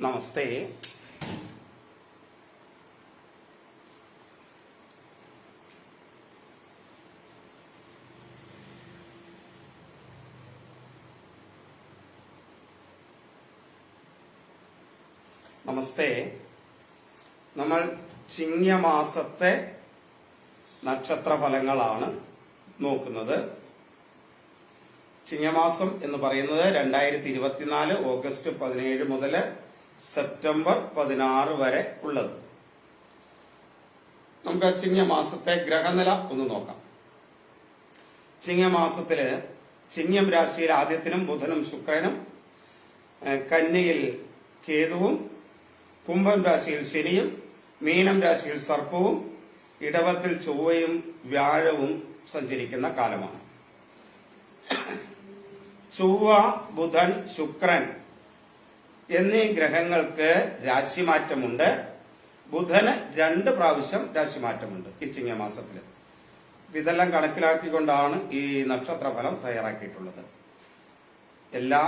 നമസ്തേ. നമസ്തേ. നമ്മൾ ചിങ്ങമാസത്തെ നക്ഷത്രഫലങ്ങളാണ് നോക്കുന്നത്. ചിങ്ങമാസം എന്ന് പറയുന്നത് രണ്ടായിരത്തി ഇരുപത്തിനാല് ഓഗസ്റ്റ് പതിനേഴ് മുതൽ സെപ്റ്റംബർ പതിനാറ് വരെ ഉള്ളത്. നമുക്ക് ചിങ്ങമാസത്തെ ഗ്രഹനില ഒന്ന് നോക്കാം. ചിങ്ങമാസത്തിൽ ചിങ്ങം രാശിയിൽ ആദ്യത്തിനും ബുധനും ശുക്രനും കന്നിയിൽ കേതുവും കുംഭം രാശിയിൽ ശനിയും മീനം രാശിയിൽ സർപ്പവും ഇടവത്തിൽ ചൊവ്വയും വ്യാഴവും സഞ്ചരിക്കുന്ന കാലമാണ്. ചൊവ്വ ബുധൻ ശുക്രൻ എന്നീ ഗ്രഹങ്ങൾക്ക് രാശിമാറ്റമുണ്ട്. ബുധന് രണ്ട് പ്രാവശ്യം രാശിമാറ്റമുണ്ട് ഈ ചിങ്ങമാസത്തിൽ ഇതെല്ലാം കണക്കിലാക്കിക്കൊണ്ടാണ് ഈ നക്ഷത്രഫലം തയ്യാറാക്കിയിട്ടുള്ളത്. എല്ലാ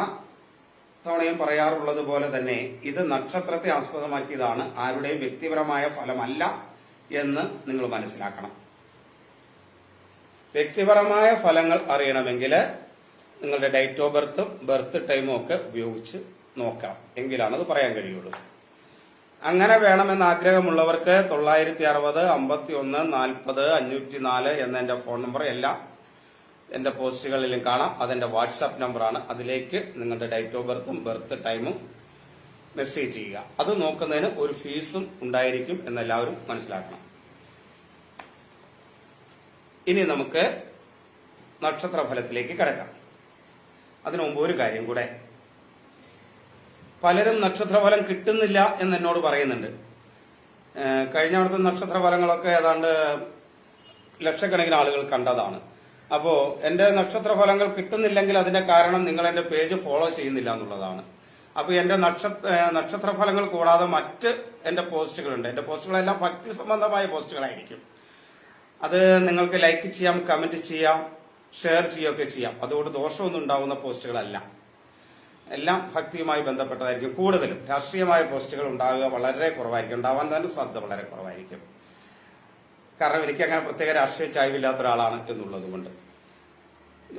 തവണയും പറയാറുള്ളത് പോലെ തന്നെ ഇത് നക്ഷത്രത്തെ ആസ്പദമാക്കിയതാണ്. ആരുടെയും വ്യക്തിപരമായ ഫലമല്ല എന്ന് നിങ്ങൾ മനസ്സിലാക്കണം. വ്യക്തിപരമായ ഫലങ്ങൾ അറിയണമെങ്കിൽ നിങ്ങളുടെ ഡേറ്റ് ഓഫ് ബർത്തും ബർത്ത് ടൈമും ഒക്കെ ഉപയോഗിച്ച് നോക്കാം. എങ്കിലാണ് അത് പറയാൻ കഴിയുള്ളൂ. അങ്ങനെ വേണമെന്ന് ആഗ്രഹമുള്ളവർക്ക് തൊള്ളായിരത്തി അറുപത് അമ്പത്തി ഒന്ന് നാൽപ്പത് അഞ്ഞൂറ്റി നാല് എന്ന എന്റെ ഫോൺ നമ്പർ എല്ലാം എന്റെ പോസ്റ്റുകളിലും കാണാം. അതെന്റെ വാട്സാപ്പ് നമ്പറാണ്. അതിലേക്ക് നിങ്ങളുടെ ഡേറ്റ് ഓഫ് ബർത്തും ബർത്ത് ടൈമും മെസ്സേജ് ചെയ്യുക. അത് നോക്കുന്നതിന് ഒരു ഫീസും ഉണ്ടായിരിക്കും എന്നെല്ലാവരും മനസ്സിലാക്കണം. ഇനി നമുക്ക് നക്ഷത്രഫലത്തിലേക്ക് കിടക്കാം. അതിനു മുമ്പ് ഒരു കാര്യം കൂടെ. പലരും നക്ഷത്രഫലം കിട്ടുന്നില്ല എന്ന് എന്നോട് പറയുന്നുണ്ട്. കഴിഞ്ഞ അവിടുത്തെ നക്ഷത്രഫലങ്ങളൊക്കെ ഏതാണ്ട് ലക്ഷക്കണക്കിന് ആളുകൾ കണ്ടതാണ്. അപ്പോൾ എന്റെ നക്ഷത്രഫലങ്ങൾ കിട്ടുന്നില്ലെങ്കിൽ അതിന്റെ കാരണം നിങ്ങൾ എന്റെ പേജ് ഫോളോ ചെയ്യുന്നില്ല എന്നുള്ളതാണ്. അപ്പോൾ എന്റെ നക്ഷത്ര നക്ഷത്രഫലങ്ങൾ കൂടാതെ മറ്റ് എന്റെ പോസ്റ്റുകളുണ്ട്. എന്റെ പോസ്റ്റുകളെല്ലാം ഭക്തി സംബന്ധമായ പോസ്റ്റുകളായിരിക്കും. അത് നിങ്ങൾക്ക് ലൈക്ക് ചെയ്യാം കമന്റ് ചെയ്യാം ഷെയർ ചെയ്യുകയൊക്കെ ചെയ്യാം. അതുകൊണ്ട് ദോഷമൊന്നും ഉണ്ടാവുന്ന പോസ്റ്റുകളല്ല. എല്ലാം ഭക്തിയുമായി ബന്ധപ്പെട്ടതായിരിക്കും. കൂടുതലും രാഷ്ട്രീയമായ പോസ്റ്റുകൾ ഉണ്ടാവുക വളരെ കുറവായിരിക്കും. ഉണ്ടാവാൻ തന്നെ സാധ്യത വളരെ കുറവായിരിക്കും. കാരണം എനിക്ക് അങ്ങനെ പ്രത്യേക രാഷ്ട്രീയ ചായ്വില്ലാത്ത ഒരാളാണ് എന്നുള്ളത് കൊണ്ട്.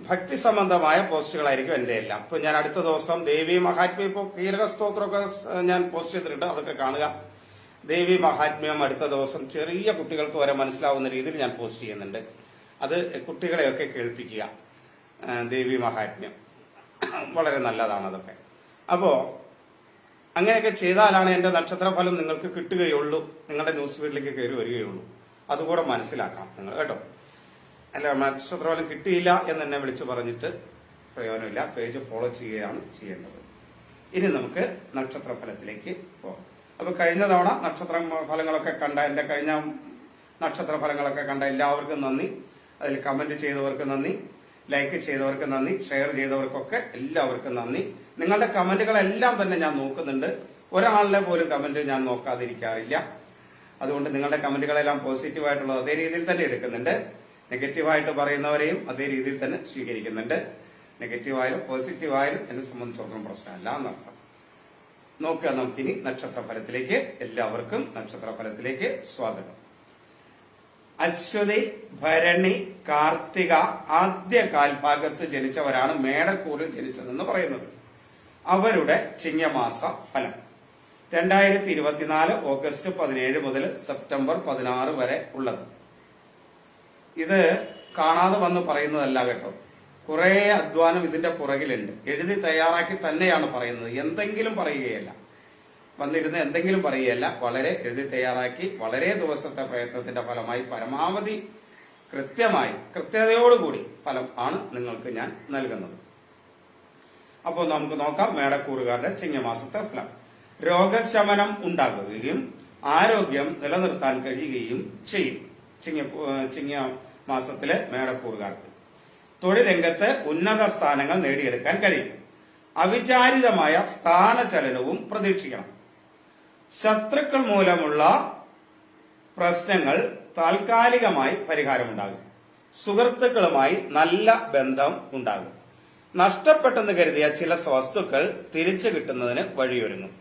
ഭക്തി സംബന്ധമായ പോസ്റ്റുകളായിരിക്കും എന്റെ എല്ലാം. ഇപ്പൊ ഞാൻ അടുത്ത ദിവസം ദേവി മഹാത്മ്യം ഇപ്പോൾ കീരക സ്തോത്രമൊക്കെ ഞാൻ പോസ്റ്റ് ചെയ്തിട്ടുണ്ട്. അതൊക്കെ കാണുക. ദേവി മഹാത്മ്യം അടുത്ത ദിവസം ചെറിയ കുട്ടികൾക്ക് വരെ മനസ്സിലാവുന്ന രീതിയിൽ ഞാൻ പോസ്റ്റ് ചെയ്യുന്നുണ്ട്. അത് കുട്ടികളെയൊക്കെ കേൾപ്പിക്കുക. ദേവി മഹാത്മ്യം. വളരെ നല്ലതാണ് അതൊക്കെ. അപ്പോ അങ്ങനെയൊക്കെ ചെയ്താലാണ് എന്റെ നക്ഷത്രഫലം നിങ്ങൾക്ക് കിട്ടുകയുള്ളൂ നിങ്ങളുടെ ന്യൂസ് ഫീഡിലേക്ക് കയറി വരികയുള്ളൂ. അതുകൂടെ മനസ്സിലാക്കണം നിങ്ങൾ കേട്ടോ. അല്ല നക്ഷത്രഫലം കിട്ടിയില്ല എന്ന് എന്നെ വിളിച്ചു പറഞ്ഞിട്ട് പ്രയോജനമില്ല. പേജ് ഫോളോ ചെയ്യുകയാണ് ചെയ്യേണ്ടത്. ഇനി നമുക്ക് നക്ഷത്രഫലത്തിലേക്ക് പോകാം. അപ്പൊ കഴിഞ്ഞ തവണ നക്ഷത്ര ഫലങ്ങളൊക്കെ കണ്ട എന്റെ കഴിഞ്ഞ നക്ഷത്ര ഫലങ്ങളൊക്കെ കണ്ട എല്ലാവർക്കും നന്ദി. അതിൽ കമന്റ് ചെയ്തവർക്ക് നന്ദി. ലൈക്ക് ചെയ്തവർക്ക് നന്ദി ഷെയർ ചെയ്തവർക്കൊക്കെ എല്ലാവർക്കും നന്ദി. നിങ്ങളുടെ കമന്റുകളെല്ലാം തന്നെ ഞാൻ നോക്കുന്നുണ്ട്. ഒരാളുടെ പോലും കമന്റ് ഞാൻ നോക്കാതിരിക്കാറില്ല. അതുകൊണ്ട് നിങ്ങളുടെ കമന്റുകളെല്ലാം പോസിറ്റീവായിട്ടുള്ളത് അതേ രീതിയിൽ തന്നെ എടുക്കുന്നുണ്ട്. നെഗറ്റീവായിട്ട് പറയുന്നവരെയും അതേ രീതിയിൽ തന്നെ സ്വീകരിക്കുന്നുണ്ട്. നെഗറ്റീവായാലും പോസിറ്റീവായാലും എന്നെ സംബന്ധിച്ചിടത്തോളം പ്രശ്നമല്ല എന്നർത്ഥം. നോക്കുക നമുക്കിനി നക്ഷത്രഫലത്തിലേക്ക്. എല്ലാവർക്കും നക്ഷത്രഫലത്തിലേക്ക് സ്വാഗതം. അശ്വതി ഭരണി കാർത്തിക ആദ്യ കാൽഭാഗത്ത് ജനിച്ചവരാണ് മേടക്കൂറിൽ ജനിച്ചതെന്ന് പറയുന്നത്. അവരുടെ ചിങ്ങമാസ ഫലം. രണ്ടായിരത്തി ഇരുപത്തിനാല് ഓഗസ്റ്റ് പതിനേഴ് മുതൽ സെപ്റ്റംബർ പതിനാറ് വരെ ഉള്ളത്. ഇത് കാണാതെ വന്ന് പറയുന്നതല്ല കേട്ടോ. കുറെ അധ്വാനം ഇതിന്റെ പുറകിലുണ്ട്. എഴുതി തയ്യാറാക്കി തന്നെയാണ് പറയുന്നത്. എന്തെങ്കിലും പറയുകയല്ല. വന്നിരുന്ന് എന്തെങ്കിലും പറയുകയല്ല വളരെ എഴുതി തയ്യാറാക്കി വളരെ ദിവസത്തെ പ്രയത്നത്തിന്റെ ഫലമായി പരമാവധി കൃത്യമായി കൃത്യതയോടുകൂടി ഫലം ആണ് നിങ്ങൾക്ക് ഞാൻ നൽകുന്നത്. അപ്പോൾ നമുക്ക് നോക്കാം മേടക്കൂറുകാരുടെ ചിങ്ങമാസത്തെ ഫലം. രോഗശമനം ഉണ്ടാകുകയും ആരോഗ്യം നിലനിർത്താൻ കഴിയുകയും ചെയ്യും. ചിങ്ങ ചിങ്ങ മാസത്തിലെ മേടക്കൂറുകാർക്ക്. തൊഴിൽ രംഗത്ത് ഉന്നത സ്ഥാനങ്ങൾ നേടിയെടുക്കാൻ കഴിയും. അവിചാരിതമായ സ്ഥാനചലനവും പ്രതീക്ഷിക്കണം. ശത്രുക്കൾ മൂലമുള്ള പ്രശ്നങ്ങൾ താൽക്കാലികമായി പരിഹാരമുണ്ടാകും. സുഹൃത്തുക്കളുമായി നല്ല ബന്ധം ഉണ്ടാകും. നഷ്ടപ്പെട്ടെന്ന് കരുതിയ ചില വസ്തുക്കൾ തിരിച്ചു കിട്ടുന്നതിന് വഴിയൊരുങ്ങും.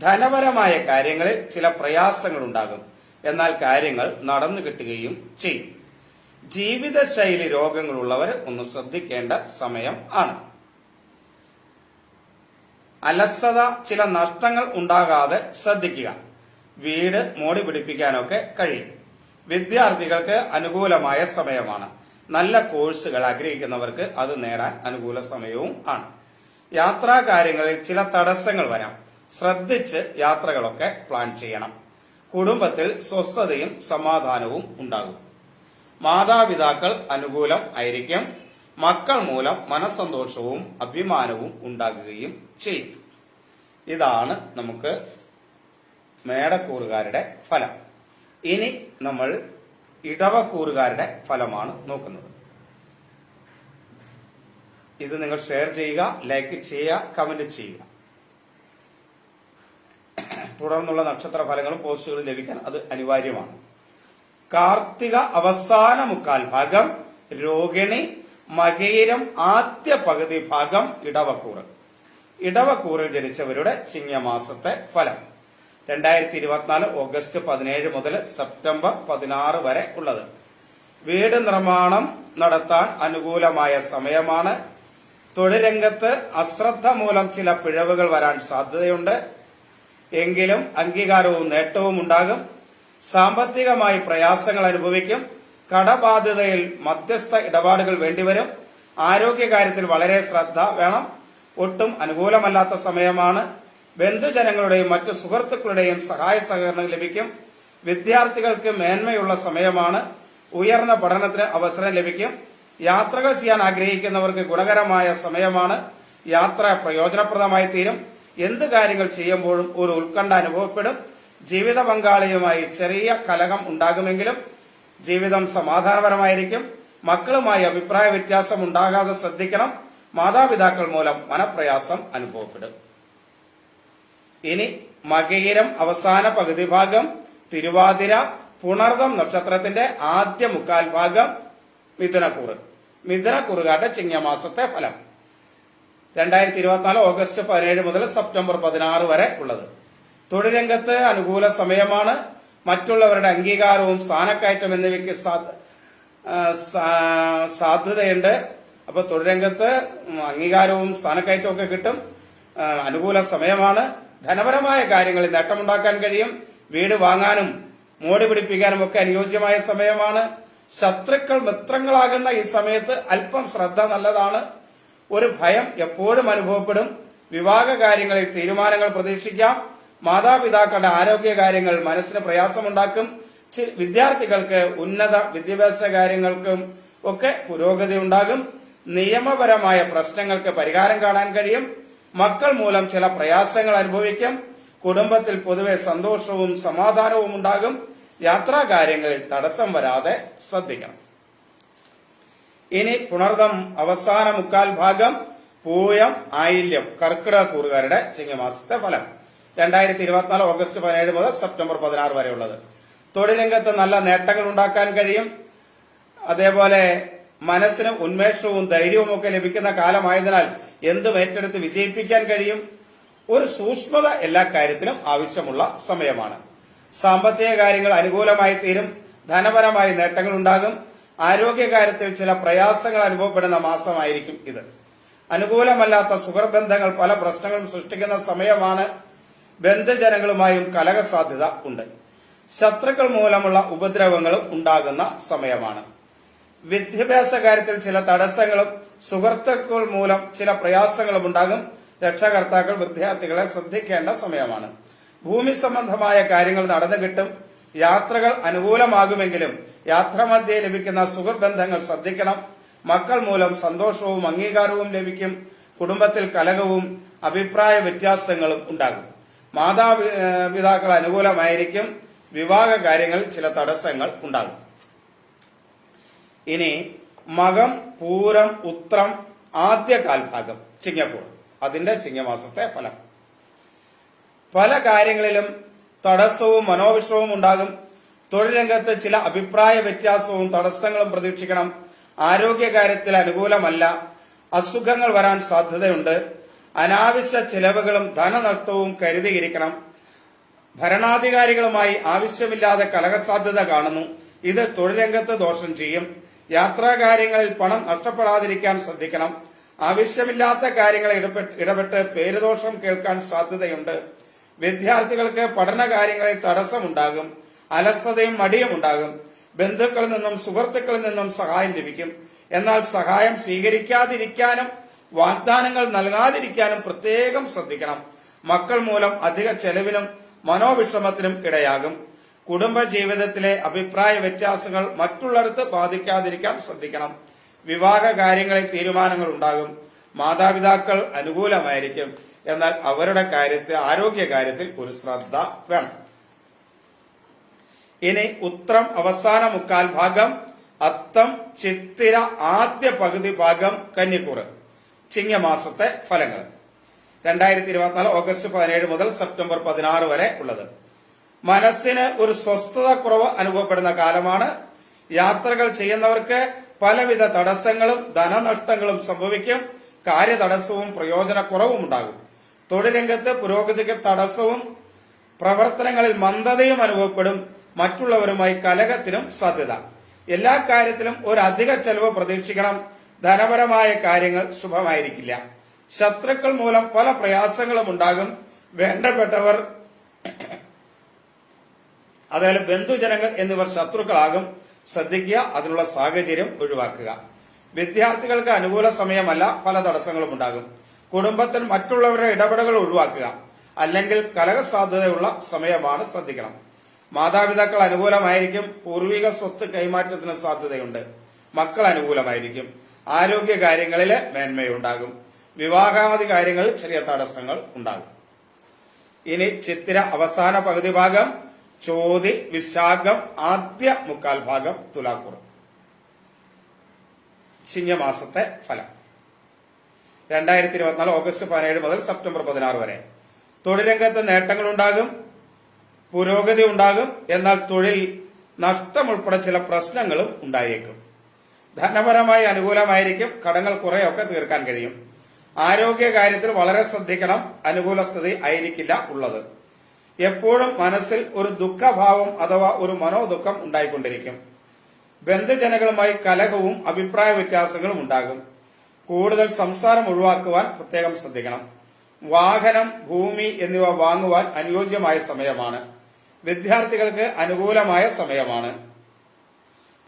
ധനപരമായ കാര്യങ്ങളിൽ ചില പ്രയാസങ്ങൾ ഉണ്ടാകും. എന്നാൽ കാര്യങ്ങൾ നടന്നു കിട്ടുകയും ചെയ്യും. ജീവിതശൈലി രോഗങ്ങളുള്ളവർ ഒന്ന് ശ്രദ്ധിക്കേണ്ട സമയം ആണ്. അലസത ചില നഷ്ടങ്ങൾ ഉണ്ടാകാതെ ശ്രദ്ധിക്കുക. വീട് മോടി പിടിപ്പിക്കാനൊക്കെ കഴിയും. വിദ്യാർത്ഥികൾക്ക് അനുകൂലമായ സമയമാണ്. നല്ല കോഴ്സുകൾ ആഗ്രഹിക്കുന്നവർക്ക് അത് നേടാൻ അനുകൂല സമയവും ആണ്. യാത്രാ കാര്യങ്ങളിൽ ചില തടസ്സങ്ങൾ വരാം. ശ്രദ്ധിച്ച് യാത്രകളൊക്കെ പ്ലാൻ ചെയ്യണം. കുടുംബത്തിൽ സ്വസ്ഥതയും സമാധാനവും ഉണ്ടാകും. മാതാപിതാക്കൾ അനുകൂലം ആയിരിക്കും. മക്കൾ മൂലം മനസ്സന്തോഷവും അഭിമാനവും ഉണ്ടാകുകയും ചെയ്യും. ഇതാണ് നമുക്ക് മേടക്കൂറുകാരുടെ ഫലം. ഇനി നമ്മൾ ഇടവക്കൂറുകാരുടെ ഫലമാണ് നോക്കുന്നത്. ഇത് നിങ്ങൾ ഷെയർ ചെയ്യുക ലൈക്ക് ചെയ്യുക കമന്റ് ചെയ്യുക. തുടർന്നുള്ള നക്ഷത്ര ഫലങ്ങളും പോസ്റ്റുകളും ലഭിക്കാൻ അത് അനിവാര്യമാണ്. കാർത്തിക അവസാന മുക്കാൽ ഭാഗം രോഹിണി മകയിരം ആദ്യ പകുതി ഭാഗം ഇടവക്കൂറ്. ഇടവക്കൂറിൽ ജനിച്ചവരുടെ ചിങ്ങമാസത്തെ ഫലം. രണ്ടായിരത്തി ഇരുപത്തിനാല് ഓഗസ്റ്റ് പതിനേഴ് മുതൽ സെപ്റ്റംബർ പതിനാറ് വരെ ഉള്ളത്. വീട് നിർമ്മാണം നടത്താൻ അനുകൂലമായ സമയമാണ്. തൊഴിലംഗത്ത് അശ്രദ്ധ മൂലം ചില പിഴവുകൾ വരാൻ സാധ്യതയുണ്ട്. എങ്കിലും അംഗീകാരവും നേട്ടവും ഉണ്ടാകും. സാമ്പത്തികമായി പ്രയാസങ്ങൾ അനുഭവിക്കും. കടബാധ്യതയിൽ മധ്യസ്ഥ ഇടപാടുകൾ വേണ്ടിവരും. ആരോഗ്യകാര്യത്തിൽ വളരെ ശ്രദ്ധ വേണം. ഒട്ടും അനുകൂലമല്ലാത്ത സമയമാണ്. ബന്ധുജനങ്ങളുടെയും മറ്റു സുഹൃത്തുക്കളുടെയും സഹായ സഹകരണം ലഭിക്കും. വിദ്യാർത്ഥികൾക്ക് മേന്മയുള്ള സമയമാണ്. ഉയർന്ന പഠനത്തിന് അവസരം ലഭിക്കും. യാത്രകൾ ചെയ്യാൻ ആഗ്രഹിക്കുന്നവർക്ക് ഗുണകരമായ സമയമാണ്. യാത്ര പ്രയോജനപ്രദമായി തീരും. എന്ത് കാര്യങ്ങൾ ചെയ്യുമ്പോഴും ഒരു ഉത്കണ്ഠ അനുഭവപ്പെടും. ജീവിത പങ്കാളിയുമായി ചെറിയ കലകം ഉണ്ടാകുമെങ്കിലും ജീവിതം സമാധാനപരമായിരിക്കും. മക്കളുമായി അഭിപ്രായ വ്യത്യാസം ഉണ്ടാകാതെ ശ്രദ്ധിക്കണം. മാതാപിതാക്കൾ മൂലം മനപ്രയാസം അനുഭവപ്പെടും. ഇനി മകയിരം അവസാന പകുതി ഭാഗം തിരുവാതിര പുണർദം നക്ഷത്രത്തിന്റെ ആദ്യ മുക്കാൽ ഭാഗം മിഥുനക്കൂറ് മിഥുനക്കൂറുകാരുടെ ചിങ്ങമാസത്തെ ഫലം. രണ്ടായിരത്തി ഇരുപത്തിനാല് ഓഗസ്റ്റ് പതിനേഴ് മുതൽ സെപ്റ്റംബർ പതിനാറ് വരെ ഉള്ളത്. തൊഴിൽ രംഗത്ത് അനുകൂല സമയമാണ്. മറ്റുള്ളവരുടെ അംഗീകാരവും സ്ഥാനക്കയറ്റം എന്നിവയ്ക്ക് സാധ്യതയുണ്ട്. അപ്പൊ തൊഴിലരംഗത്ത് അംഗീകാരവും സ്ഥാനക്കയറ്റവും ഒക്കെ കിട്ടും. അനുകൂല സമയമാണ്. ധനപരമായ കാര്യങ്ങളിൽ നേട്ടമുണ്ടാക്കാൻ കഴിയും. വീട് വാങ്ങാനും മോടി പിടിപ്പിക്കാനും ഒക്കെ അനുയോജ്യമായ സമയമാണ്. ശത്രുക്കൾ മിത്രങ്ങളാകുന്ന ഈ സമയത്ത് അല്പം ശ്രദ്ധ നല്ലതാണ്. ഒരു ഭയം എപ്പോഴും അനുഭവപ്പെടും. വിവാഹ കാര്യങ്ങളിൽ തീരുമാനങ്ങൾ പ്രതീക്ഷിക്കാം. മാതാപിതാക്കളുടെ ആരോഗ്യകാര്യങ്ങൾ മനസ്സിന് പ്രയാസമുണ്ടാക്കും. വിദ്യാർത്ഥികൾക്ക് ഉന്നത വിദ്യാഭ്യാസ കാര്യങ്ങൾക്കും ഒക്കെ പുരോഗതി ഉണ്ടാകും. നിയമപരമായ പ്രശ്നങ്ങൾക്ക് പരിഹാരം കാണാൻ കഴിയും. മക്കൾ മൂലം ചില പ്രയാസങ്ങൾ അനുഭവിക്കും. കുടുംബത്തിൽ പൊതുവെ സന്തോഷവും സമാധാനവും ഉണ്ടാകും. യാത്രാ കാര്യങ്ങളിൽ തടസ്സം വരാതെ ശ്രദ്ധിക്കണം. ഇനി പുണർദം അവസാന മുക്കാൽ ഭാഗം പൂയം ആയില്യം കർക്കിടക കൂറുകാരുടെ ചിങ്ങമാസത്തെ ഫലം. രണ്ടായിരത്തി ഇരുപത്തിനാല് ഓഗസ്റ്റ് പതിനേഴ് മുതൽ സെപ്റ്റംബർ പതിനാറ് വരെയുള്ളത്. തൊഴിലംഗത്ത് നല്ല നേട്ടങ്ങൾ ഉണ്ടാക്കാൻ കഴിയും. അതേപോലെ മനസ്സിന് ഉന്മേഷവും ധൈര്യവും ഒക്കെ ലഭിക്കുന്ന കാലമായതിനാൽ എന്തും ഏറ്റെടുത്ത് വിജയിപ്പിക്കാൻ കഴിയും. ഒരു സൂക്ഷ്മത എല്ലാ കാര്യത്തിലും ആവശ്യമുള്ള സമയമാണ്. സാമ്പത്തിക കാര്യങ്ങൾ അനുകൂലമായി തീരും. ധനപരമായി നേട്ടങ്ങൾ ഉണ്ടാകും. ആരോഗ്യകാര്യത്തിൽ ചില പ്രയാസങ്ങൾ അനുഭവപ്പെടുന്ന മാസമായിരിക്കും ഇത്. അനുകൂലമല്ലാത്ത സുഹൃബന്ധങ്ങൾ പല പ്രശ്നങ്ങളും സൃഷ്ടിക്കുന്ന സമയമാണ്. ബന്ധുജനങ്ങളുമായും കലഹ സാധ്യത ഉണ്ട്. ശത്രുക്കൾ മൂലമുള്ള ഉപദ്രവങ്ങളും ഉണ്ടാകുന്ന സമയമാണ്. വിദ്യാഭ്യാസ കാര്യത്തിൽ ചില തടസ്സങ്ങളും സുഹൃത്തുക്കൾ മൂലം ചില പ്രയാസങ്ങളും ഉണ്ടാകും. രക്ഷകർത്താക്കൾ വിദ്യാർത്ഥികളെ ശ്രദ്ധിക്കേണ്ട സമയമാണ്. ഭൂമി സംബന്ധമായ കാര്യങ്ങൾ നടന്നു കിട്ടും. യാത്രകൾ അനുകൂലമാകുമെങ്കിലും യാത്രാമധ്യേ ലഭിക്കുന്ന സുഹൃബന്ധങ്ങൾ ശ്രദ്ധിക്കണം. മക്കൾ മൂലം സന്തോഷവും അംഗീകാരവും ലഭിക്കും. കുടുംബത്തിൽ കലകവും അഭിപ്രായ വ്യത്യാസങ്ങളും ഉണ്ടാകും. മാതാപിതാക്കൾ അനുകൂലമായിരിക്കും. വിവാഹ കാര്യങ്ങളിൽ ചില തടസ്സങ്ങൾ ഉണ്ടാകും. ഇനി മകം പൂരം ഉത്രം ആദ്യ കാൽഭാഗം ചിങ്ങപ്പൂർ അതിന്റെ ചിങ്ങമാസത്തെ ഫലം. പല കാര്യങ്ങളിലും തടസ്സവും മനോവിഷവും ഉണ്ടാകും. തൊഴിൽ രംഗത്ത് ചില അഭിപ്രായ വ്യത്യാസവും തടസ്സങ്ങളും പ്രതീക്ഷിക്കണം. ആരോഗ്യകാര്യത്തിൽ അനുകൂലമല്ല. അസുഖങ്ങൾ വരാൻ സാധ്യതയുണ്ട്. അനാവശ്യ ചിലവുകളും ധനനഷ്ടവും കരുതിയിരിക്കണം. ഭരണാധികാരികളുമായി ആവശ്യമില്ലാതെ കലഹസാധ്യത കാണുന്നു. ഇത് തൊഴിലംഗത്ത് ദോഷം ചെയ്യും. യാത്രാകാര്യങ്ങളിൽ പണം നഷ്ടപ്പെടാതിരിക്കാൻ ശ്രദ്ധിക്കണം. ആവശ്യമില്ലാത്ത കാര്യങ്ങളെ ഇടപെട്ട് പേരുദോഷം കേൾക്കാൻ സാധ്യതയുണ്ട്. വിദ്യാർത്ഥികൾക്ക് പഠനകാര്യങ്ങളിൽ തടസ്സമുണ്ടാകും. അലസതയും മടിയും ഉണ്ടാകും. ബന്ധുക്കളിൽ നിന്നും സുഹൃത്തുക്കളിൽ നിന്നും സഹായം ലഭിക്കും. എന്നാൽ സഹായം സ്വീകരിക്കാതിരിക്കാനും വാഗ്ദാനങ്ങൾ നൽകാതിരിക്കാനും പ്രത്യേകം ശ്രദ്ധിക്കണം. മക്കൾ മൂലം അധിക ചെലവിനും മനോവിഷമത്തിനും ഇടയാകും. കുടുംബ ജീവിതത്തിലെ അഭിപ്രായ വ്യത്യാസങ്ങൾ മറ്റുള്ളടത്ത് ബാധിക്കാതിരിക്കാൻ ശ്രദ്ധിക്കണം. വിവാഹ കാര്യങ്ങളിൽ തീരുമാനങ്ങൾ ഉണ്ടാകും. മാതാപിതാക്കൾ അനുകൂലമായിരിക്കും. എന്നാൽ അവരുടെ കാര്യത്തിൽ ആരോഗ്യ കാര്യത്തിൽ ഒരു ശ്രദ്ധ വേണം. ഇനി ഉത്രം അവസാന മുക്കാൽ ഭാഗം അത്തം ചിത്തിര ആദ്യ പകുതി ഭാഗം കന്നിക്കൂറ്. ചിങ്ങമാസത്തെ ഫലങ്ങൾ. രണ്ടായിരത്തി ഇരുപത്തിനാല് ഓഗസ്റ്റ് പതിനേഴ് മുതൽ സെപ്റ്റംബർ പതിനാറ് വരെ ഉള്ളത്. മനസ്സിന് ഒരു സ്വസ്ഥത കുറവ് അനുഭവപ്പെടുന്ന കാലമാണ്. യാത്രകൾ ചെയ്യുന്നവർക്ക് പലവിധ തടസ്സങ്ങളും ധനനഷ്ടങ്ങളും സംഭവിക്കും. കാര്യതടസ്സവും പ്രയോജനക്കുറവും ഉണ്ടാകും. തൊഴിൽ രംഗത്ത് പുരോഗതിക്ക് തടസ്സവും പ്രവർത്തനങ്ങളിൽ മന്ദതയും അനുഭവപ്പെടും. മറ്റുള്ളവരുമായി കലഹത്തിനും സാധ്യത. എല്ലാ കാര്യത്തിലും ഒരു അധിക ചെലവ് പ്രതീക്ഷിക്കണം. ധനപരമായ കാര്യങ്ങൾ ശുഭമായിരിക്കില്ല. ശത്രുക്കൾ മൂലം പല പ്രയാസങ്ങളും ഉണ്ടാകും. വേണ്ടപ്പെട്ടവർ അതായത് ബന്ധുജനങ്ങൾ എന്നിവർ ശത്രുക്കളാകും. ശ്രദ്ധിക്കുക അതിനുള്ള സാഹചര്യം ഒഴിവാക്കുക. വിദ്യാർത്ഥികൾക്ക് അനുകൂല സമയമല്ല പല തടസ്സങ്ങളും ഉണ്ടാകും. കുടുംബത്തിൽ മറ്റുള്ളവരുടെ ഇടപെടലുകൾ ഒഴിവാക്കുക. അല്ലെങ്കിൽ കലഹ സാധ്യതയുള്ള സമയമാണ് ശ്രദ്ധിക്കണം. മാതാപിതാക്കൾ അനുകൂലമായിരിക്കും. പൂർവിക സ്വത്ത് കൈമാറ്റത്തിന് സാധ്യതയുണ്ട്. മക്കൾ അനുകൂലമായിരിക്കും. ആരോഗ്യ കാര്യങ്ങളിൽ മേന്മയുണ്ടാകും. വിവാഹാദി കാര്യങ്ങളിൽ ചെറിയ തടസ്സങ്ങൾ ഉണ്ടാകും. ഇനി ചിത്തിര അവസാന പകുതി ഭാഗം ചോതി വിശാഖം ആദ്യ മുക്കാൽ ഭാഗം തുലാക്കുറ. ചിങ്ങമാസത്തെ ഫലം. രണ്ടായിരത്തി ഇരുപത്തിനാല് ഓഗസ്റ്റ് പതിനേഴ് മുതൽ സെപ്റ്റംബർ പതിനാറ് വരെ. തൊഴിൽ രംഗത്ത് നേട്ടങ്ങളുണ്ടാകും പുരോഗതി ഉണ്ടാകും എന്നാൽ തൊഴിൽ നഷ്ടമുൾപ്പെടെ ചില പ്രശ്നങ്ങളും ഉണ്ടായേക്കും. ധനപരമായി അനുകൂലമായിരിക്കും കടങ്ങൾ കുറെയൊക്കെ തീർക്കാൻ കഴിയും. ആരോഗ്യ കാര്യത്തിൽ വളരെ ശ്രദ്ധിക്കണം അനുകൂല സ്ഥിതി ആയിരിക്കില്ല ഉള്ളത്. എപ്പോഴും മനസ്സിൽ ഒരു ദുഃഖഭാവം അഥവാ ഒരു മനോദുഃഖം ഉണ്ടായിക്കൊണ്ടിരിക്കും. ബന്ധുജനങ്ങളുമായി കലഹവും അഭിപ്രായ വ്യത്യാസങ്ങളും ഉണ്ടാകും. കൂടുതൽ സംസാരം ഒഴിവാക്കുവാൻ പ്രത്യേകം ശ്രദ്ധിക്കണം. വാഹനം ഭൂമി എന്നിവ വാങ്ങുവാൻ അനുയോജ്യമായ സമയമാണ്. വിദ്യാർത്ഥികൾക്ക് അനുകൂലമായ സമയമാണ്.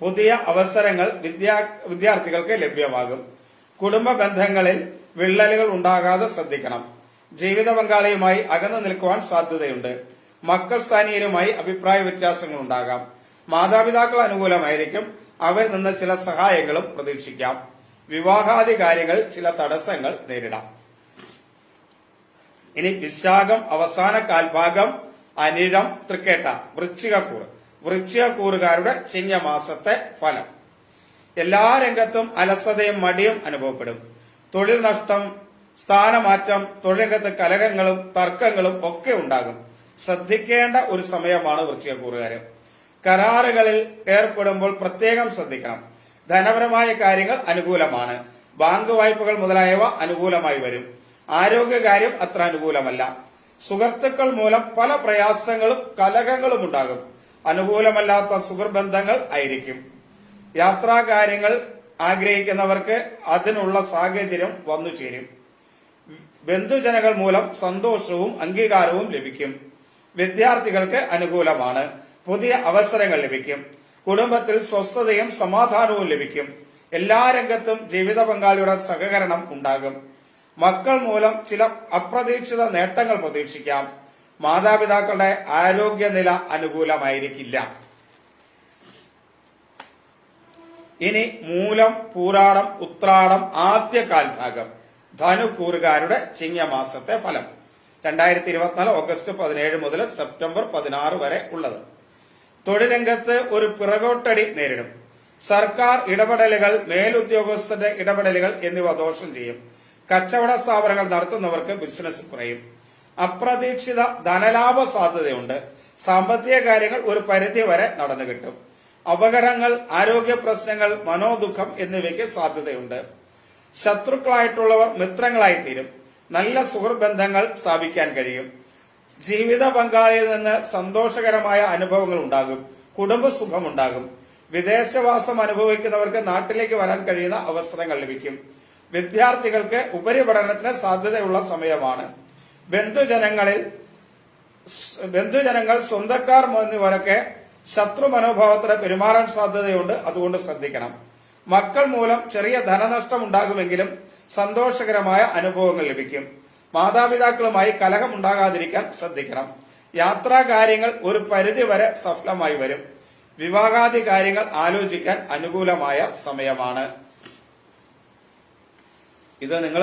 പുതിയ അവസരങ്ങൾ വിദ്യാ വിദ്യാർത്ഥികൾക്ക് ലഭ്യമാകും. കുടുംബ ബന്ധങ്ങളിൽ വിള്ളലുകൾ ഉണ്ടാകാതെ ശ്രദ്ധിക്കണം. ജീവിത പങ്കാളിയുമായി അകന്നു നിൽക്കുവാൻ സാധ്യതയുണ്ട്. മക്കൾ സ്ഥാനീയരുമായി അഭിപ്രായ വ്യത്യാസങ്ങൾ ഉണ്ടാകാം. മാതാപിതാക്കൾ അനുകൂലമായിരിക്കും. അവരിൽ നിന്ന് ചില സഹായങ്ങളും പ്രതീക്ഷിക്കാം. വിവാഹാദി കാര്യങ്ങൾ ചില തടസ്സങ്ങൾ നേരിടാം. ഇനി വിശാഖം അവസാന കാൽഭാഗം അനിഴം തൃക്കേട്ട വൃശ്ചികക്കൂർ വൃശ്ചികക്കൂറുകാരുടെ ചിങ്ങമാസത്തെ ഫലം. എല്ലാ രംഗത്തും അലസതയും മടിയും അനുഭവപ്പെടും. തൊഴിൽ നഷ്ടം സ്ഥാനമാറ്റം തൊഴിലംഗത്ത് കലകങ്ങളും തർക്കങ്ങളും ഒക്കെ ഉണ്ടാകും. ശ്രദ്ധിക്കേണ്ട ഒരു സമയമാണ് വൃശ്ചികക്കൂറുകാരൻ കരാറുകളിൽ ഏർപ്പെടുമ്പോൾ പ്രത്യേകം ശ്രദ്ധിക്കണം. ധനപരമായ കാര്യങ്ങൾ അനുകൂലമാണ്. ബാങ്ക് വായ്പകൾ മുതലായവ അനുകൂലമായി വരും. ആരോഗ്യകാര്യം അത്ര അനുകൂലമല്ല. സുഹൃത്തുക്കൾ മൂലം പല പ്രയാസങ്ങളും കലഹങ്ങളും ഉണ്ടാകും. അനുകൂലമല്ലാത്ത സുഹൃബന്ധങ്ങൾ ആയിരിക്കും. യാത്രാകാര്യങ്ങൾ ആഗ്രഹിക്കുന്നവർക്ക് അതിനുള്ള സാഹചര്യം വന്നു ചേരും. ബന്ധുജനങ്ങൾ മൂലം സന്തോഷവും അംഗീകാരവും ലഭിക്കും. വിദ്യാർത്ഥികൾക്ക് അനുകൂലമാണ്. പുതിയ അവസരങ്ങൾ ലഭിക്കും. കുടുംബത്തിൽ സ്വസ്ഥതയും സമാധാനവും ലഭിക്കും. എല്ലാ രംഗത്തും ജീവിത പങ്കാളിയുടെ സഹകരണം ഉണ്ടാകും. മക്കൾ മൂലം ചില അപ്രതീക്ഷിത നേട്ടങ്ങൾ പ്രതീക്ഷിക്കാം. മാതാപിതാക്കളുടെ ആരോഗ്യനില അനുകൂലമായിരിക്കില്ല. ഇനി മൂലം പൂരാടം ഉത്രാടം ആദ്യ കാൽഭാഗം ധനുക്കൂറുകാരുടെ ചിങ്ങമാസത്തെ ഫലം. രണ്ടായിരത്തി ഇരുപത്തിനാല് ഓഗസ്റ്റ് പതിനേഴ് മുതൽ സെപ്റ്റംബർ പതിനാറ് വരെ ഉള്ളത്. തൊഴിൽ രംഗത്ത് ഒരു പിറകോട്ടടി നേരിടും. സർക്കാർ ഇടപെടലുകൾ മേലുദ്യോഗസ്ഥരുടെ ഇടപെടലുകൾ എന്നിവ ദോഷം ചെയ്യും. കച്ചവട സ്ഥാപനങ്ങൾ നടത്തുന്നവർക്ക് ബിസിനസ് കുറയും. അപ്രതീക്ഷിത ധനലാഭ സാധ്യതയുണ്ട്. സാമ്പത്തിക കാര്യങ്ങൾ ഒരു പരിധി വരെ നടന്നു കിട്ടും. അപകടങ്ങൾ ആരോഗ്യ പ്രശ്നങ്ങൾ മനോദുഃഖം എന്നിവയ്ക്ക് സാധ്യതയുണ്ട്. ശത്രുക്കളായിട്ടുള്ളവർ മിത്രങ്ങളായി തീരും നല്ല സുഹൃബന്ധങ്ങൾ സ്ഥാപിക്കാൻ കഴിയും. ജീവിത പങ്കാളിയിൽ നിന്ന് സന്തോഷകരമായ അനുഭവങ്ങൾ ഉണ്ടാകും. കുടുംബസുഖമുണ്ടാകും വിദേശവാസം അനുഭവിക്കുന്നവർക്ക് നാട്ടിലേക്ക് വരാൻ കഴിയുന്ന അവസരങ്ങൾ ലഭിക്കും. വിദ്യാർത്ഥികൾക്ക് ഉപരിപഠനത്തിന് സാധ്യതയുള്ള സമയമാണ്. ബന്ധുജനങ്ങളിൽ ബന്ധുജനങ്ങൾ സ്വന്തക്കാർ എന്നിവരൊക്കെ ശത്രു മനോഭാവത്തോടെ പെരുമാറാൻ സാധ്യതയുണ്ട്. അതുകൊണ്ട് ശ്രദ്ധിക്കണം. മക്കൾ മൂലം ചെറിയ ധനനഷ്ടം ഉണ്ടാകുമെങ്കിലും സന്തോഷകരമായ അനുഭവങ്ങൾ ലഭിക്കും. മാതാപിതാക്കളുമായി കലഹം ഉണ്ടാകാതിരിക്കാൻ ശ്രദ്ധിക്കണം. യാത്രാ കാര്യങ്ങൾ ഒരു പരിധി വരെ സഫലമായി വരും. വിവാഹാദി കാര്യങ്ങൾ ആലോചിക്കാൻ അനുകൂലമായ സമയമാണ്. ഇത് നിങ്ങൾ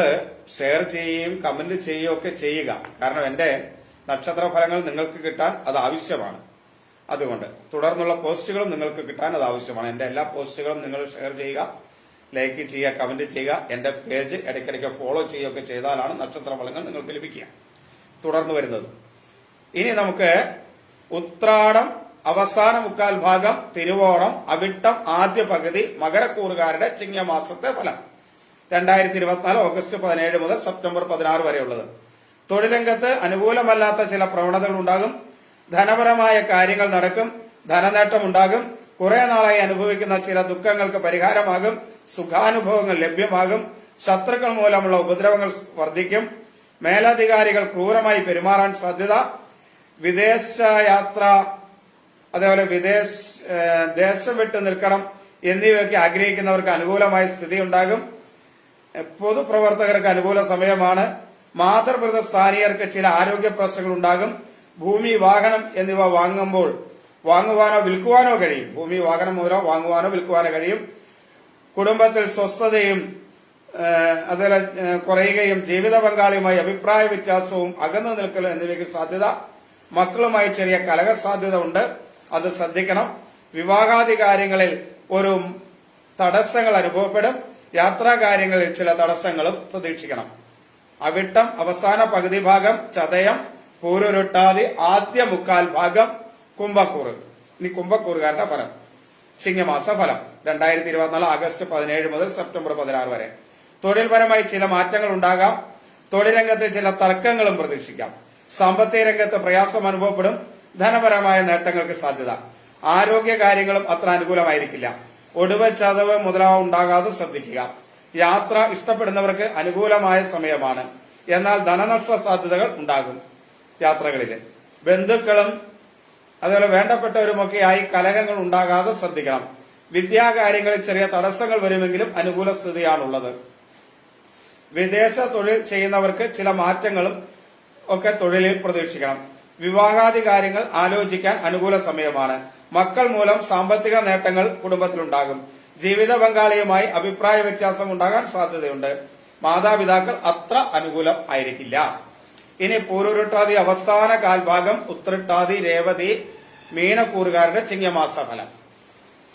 ഷെയർ ചെയ്യുകയും കമന്റ് ചെയ്യുകയും ഒക്കെ ചെയ്യുക. കാരണം എന്റെ നക്ഷത്ര ഫലങ്ങൾ നിങ്ങൾക്ക് കിട്ടാൻ അത് ആവശ്യമാണ്. അതുകൊണ്ട് തുടർന്നുള്ള പോസ്റ്റുകളും നിങ്ങൾക്ക് കിട്ടാൻ അത് ആവശ്യമാണ്. എന്റെ എല്ലാ പോസ്റ്റുകളും നിങ്ങൾ ഷെയർ ചെയ്യുക ലൈക്ക് ചെയ്യുക കമന്റ് ചെയ്യുക എന്റെ പേജ് ഇടയ്ക്കിടയ്ക്ക് ഫോളോ ചെയ്യുകയൊക്കെ ചെയ്താലാണ് നക്ഷത്ര ഫലങ്ങൾ നിങ്ങൾക്ക് ലഭിക്കുക. തുടർന്ന് വരുന്നത്. ഇനി നമുക്ക് ഉത്രാടം അവസാന മുക്കാൽ ഭാഗം തിരുവോണം അവിട്ടം ആദ്യ പകുതി മകരക്കൂറുകാരുടെ ചിങ്ങമാസത്തെ ഫലം. രണ്ടായിരത്തി ഇരുപത്തിനാല് ഓഗസ്റ്റ് പതിനേഴ് മുതൽ സെപ്റ്റംബർ പതിനാറ് വരെയുള്ളത്. തൊഴിലംഗത്ത് അനുകൂലമല്ലാത്ത ചില പ്രവണതകൾ ഉണ്ടാകും. ധനപരമായ കാര്യങ്ങൾ നടക്കും. ധനനേട്ടം ഉണ്ടാകും. കുറെ നാളായി അനുഭവിക്കുന്ന ചില ദുഃഖങ്ങൾക്ക് പരിഹാരമാകും. സുഖാനുഭവങ്ങൾ ലഭ്യമാകും. ശത്രുക്കൾ മൂലമുള്ള ഉപദ്രവങ്ങൾ വർദ്ധിക്കും. മേലധികാരികൾ ക്രൂരമായി പെരുമാറാൻ സാധ്യത. വിദേശ യാത്ര അതേപോലെ വിദേശ ദേശം വിട്ട് നിൽക്കണം എന്നിവയൊക്കെ ആഗ്രഹിക്കുന്നവർക്ക് അനുകൂലമായ സ്ഥിതി ഉണ്ടാകും. പൊതുപ്രവർത്തകർക്ക് അനുകൂല സമയമാണ്. മാതൃവൃത സ്ഥാനീയർക്ക് ചില ആരോഗ്യ പ്രശ്നങ്ങൾ ഉണ്ടാകും ഭൂമി വാഹനം എന്നിവ വാങ്ങുമ്പോൾ വാങ്ങുവാനോ വിൽക്കുവാനോ കഴിയും. ഭൂമി വാഹനം മൂലം വാങ്ങുവാനോ വിൽക്കുവാനോ കഴിയും. കുടുംബത്തിൽ സ്വസ്ഥതയും അതുപോലെ കുറയുകയും ജീവിത പങ്കാളിയുമായി അഭിപ്രായ വ്യത്യാസവും അകന്നു നിൽക്കലും എന്നിവയ്ക്ക് സാധ്യത. മക്കളുമായി ചെറിയ കലഹ സാധ്യത ഉണ്ട്. അത് ശ്രദ്ധിക്കണം. വിവാഹാദി കാര്യങ്ങളിൽ ഒരു തടസ്സങ്ങൾ അനുഭവപ്പെടും. യാത്രാ കാര്യങ്ങളിൽ ചില തടസ്സങ്ങളും പ്രതീക്ഷിക്കണം. അവിട്ടം അവസാന പകുതി ഭാഗം ചതയം പൂരൊരുട്ടാതി ആദ്യ മുക്കാൽ ഭാഗം കുംഭക്കൂറ്. ഇനി കുംഭക്കൂറുകാരുടെ ഫലം. ചിങ്ങമാസ ഫലം. രണ്ടായിരത്തി ഇരുപത്തിനാല് ആഗസ്റ്റ് പതിനേഴ് മുതൽ സെപ്റ്റംബർ പതിനാറ് വരെ. തൊഴിൽപരമായി ചില മാറ്റങ്ങൾ ഉണ്ടാകാം. തൊഴിൽ ചില തർക്കങ്ങളും പ്രതീക്ഷിക്കാം. സാമ്പത്തിക രംഗത്ത് പ്രയാസം അനുഭവപ്പെടും. ധനപരമായ നേട്ടങ്ങൾക്ക് സാധ്യത. ആരോഗ്യ കാര്യങ്ങളും അത്ര അനുകൂലമായിരിക്കില്ല. ഒടുവ് ചതവ് മുതലാവ ഉണ്ടാകാതെ ശ്രദ്ധിക്കുക. യാത്ര ഇഷ്ടപ്പെടുന്നവർക്ക് അനുകൂലമായ സമയമാണ്. എന്നാൽ ധനനഷ്ട സാധ്യതകൾ ഉണ്ടാകും യാത്രകളിൽ ബന്ധുക്കളും അതുപോലെ വേണ്ടപ്പെട്ടവരുമൊക്കെയായി കലഹങ്ങൾ ഉണ്ടാകാതെ ശ്രദ്ധിക്കണം. വിദ്യാകാര്യങ്ങളിൽ ചെറിയ തടസ്സങ്ങൾ വരുമെങ്കിലും അനുകൂല സ്ഥിതിയാണുള്ളത്. വിദേശ തൊഴിൽ ചെയ്യുന്നവർക്ക് ചില മാറ്റങ്ങളും ഒക്കെ തൊഴിലിൽ പ്രതീക്ഷിക്കണം. വിവാഹാദി കാര്യങ്ങൾ ആലോചിക്കാൻ അനുകൂല സമയമാണ്. മക്കൾ മൂലം സാമ്പത്തിക നേട്ടങ്ങൾ കുടുംബത്തിലുണ്ടാകും. ജീവിത പങ്കാളിയുമായി അഭിപ്രായ വ്യത്യാസം ഉണ്ടാകാൻ സാധ്യതയുണ്ട്. മാതാപിതാക്കൾ അത്ര അനുകൂലം ആയിരിക്കില്ല. ഇനി പൂരുരുട്ടാതി അവസാന കാൽഭാഗം ഉത്രട്ടാതി രേവതി മീനക്കൂറുകാരുടെ ചിങ്ങമാസ ഫലം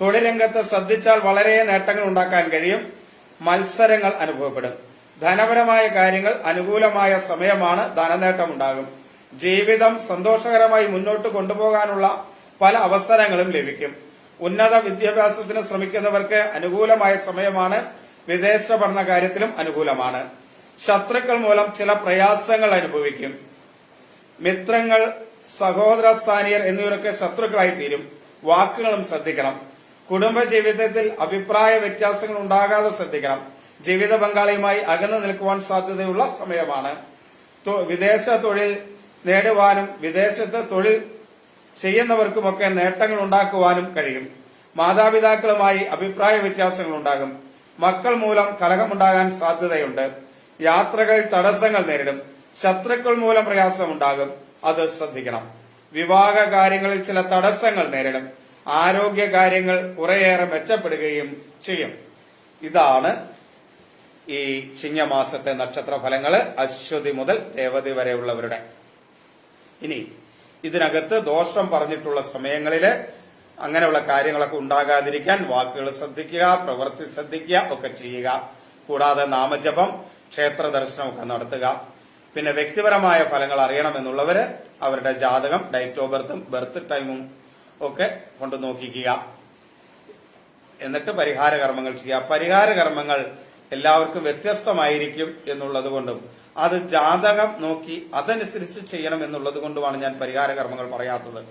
തൊഴിൽ രംഗത്ത് ശ്രദ്ധിച്ചാൽ വളരെ നേട്ടങ്ങൾ ഉണ്ടാക്കാൻ കഴിയും. മത്സരങ്ങൾ അനുഭവപ്പെടും. ധനപരമായ കാര്യങ്ങൾ അനുകൂലമായ സമയമാണ് ധനനേട്ടമുണ്ടാകും. ജീവിതം സന്തോഷകരമായി മുന്നോട്ട് കൊണ്ടുപോകാനുള്ള പല അവസരങ്ങളും ലഭിക്കും. ഉന്നത വിദ്യാഭ്യാസത്തിന് ശ്രമിക്കുന്നവർക്ക് അനുകൂലമായ സമയമാണ് വിദേശ പഠന കാര്യത്തിലും അനുകൂലമാണ്. ശത്രുക്കൾ മൂലം ചില പ്രയാസങ്ങൾ അനുഭവിക്കും. മിത്രങ്ങൾ സഹോദര സ്ഥാനീയർ എന്നിവരൊക്കെ ശത്രുക്കളായി തീരും. വാക്കുകളും ശ്രദ്ധിക്കണം. കുടുംബജീവിതത്തിൽ അഭിപ്രായ വ്യത്യാസങ്ങൾ ഉണ്ടാകാതെ ശ്രദ്ധിക്കണം. ജീവിത പങ്കാളിയുമായി അകന്നു നിൽക്കുവാൻ സാധ്യതയുള്ള സമയമാണ്. വിദേശ തൊഴിൽ നേടുവാനും വിദേശത്ത് തൊഴിൽ ചെയ്യുന്നവർക്കുമൊക്കെ നേട്ടങ്ങൾ ഉണ്ടാക്കുവാനും കഴിയും. മാതാപിതാക്കളുമായി അഭിപ്രായ വ്യത്യാസങ്ങൾ ഉണ്ടാകും മക്കൾ മൂലം കലഹമുണ്ടാകാൻ സാധ്യതയുണ്ട്. യാത്രകൾ തടസ്സങ്ങൾ നേരിടും. ശത്രുക്കൾ മൂലം പ്രയാസമുണ്ടാകും. അത് ശ്രദ്ധിക്കണം. വിവാഹ കാര്യങ്ങളിൽ ചില തടസ്സങ്ങൾ നേരിടും. ആരോഗ്യ കാര്യങ്ങൾ കുറേയേറെ മെച്ചപ്പെടുകയും ചെയ്യും. ഇതാണ് ഈ ചിങ്ങമാസത്തെ നക്ഷത്ര ഫലങ്ങൾ അശ്വതി മുതൽ രേവതി വരെയുള്ളവരുടെ. ഇനി ഇതിനകത്ത് ദോഷം പറഞ്ഞിട്ടുള്ള സമയങ്ങളിൽ അങ്ങനെയുള്ള കാര്യങ്ങളൊക്കെ ഉണ്ടാകാതിരിക്കാൻ വാക്കുകൾ ശ്രദ്ധിക്കുക പ്രവൃത്തി ശ്രദ്ധിക്കുക ഒക്കെ ചെയ്യുക. കൂടാതെ നാമജപം ക്ഷേത്ര ദർശനമൊക്കെ നടത്തുക. പിന്നെ വ്യക്തിപരമായ ഫലങ്ങൾ അറിയണമെന്നുള്ളവര് അവരുടെ ജാതകം ഡേറ്റ് ഓഫ് ബർത്തും ബർത്ത് ടൈമും ഒക്കെ കൊണ്ട് നോക്കിക്കുക. എന്നിട്ട് പരിഹാര കർമ്മങ്ങൾ ചെയ്യുക. പരിഹാര കർമ്മങ്ങൾ എല്ലാവർക്കും വ്യത്യസ്തമായിരിക്കും എന്നുള്ളത് കൊണ്ടും അത് ജാതകം നോക്കി അതനുസരിച്ച് ചെയ്യണം എന്നുള്ളത് കൊണ്ടുമാണ് ഞാൻ പരിഹാര കർമ്മങ്ങൾ പറയാത്തത്.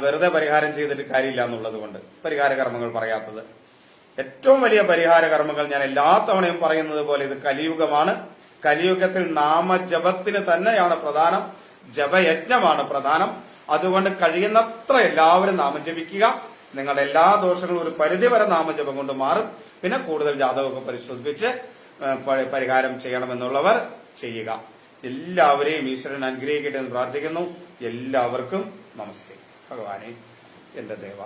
വെറുതെ പരിഹാരം ചെയ്തിട്ട് കാര്യമില്ല എന്നുള്ളത് കൊണ്ട് പരിഹാര കർമ്മങ്ങൾ പറയാത്തത്. ഏറ്റവും വലിയ പരിഹാര കർമ്മങ്ങൾ ഞാൻ എല്ലാ തവണയും പറയുന്നത് പോലെ ഇത് കലിയുഗമാണ്. കലിയുഗത്തിൽ നാമജപത്തിന് തന്നെയാണ് പ്രധാനം. ജപയജ്ഞമാണ് പ്രധാനം. അതുകൊണ്ട് കഴിയുന്നത്ര എല്ലാവരും നാമം ജപിക്കുക. നിങ്ങളുടെ എല്ലാ ദോഷങ്ങളും ഒരു പരിധിവരെ നാമജപം കൊണ്ട് മാറും. പിന്നെ കൂടുതൽ ജാതകമൊക്കെ പരിശോധിപ്പിച്ച് പരിഹാരം ചെയ്യണമെന്നുള്ളവർ ചെയ്യുക. എല്ലാവരെയും ഈശ്വരൻ അനുഗ്രഹിക്കട്ടെ എന്ന് പ്രാർത്ഥിക്കുന്നു. എല്ലാവർക്കും നമസ്തേ. ഭഗവാനെ എന്റെ ദേവ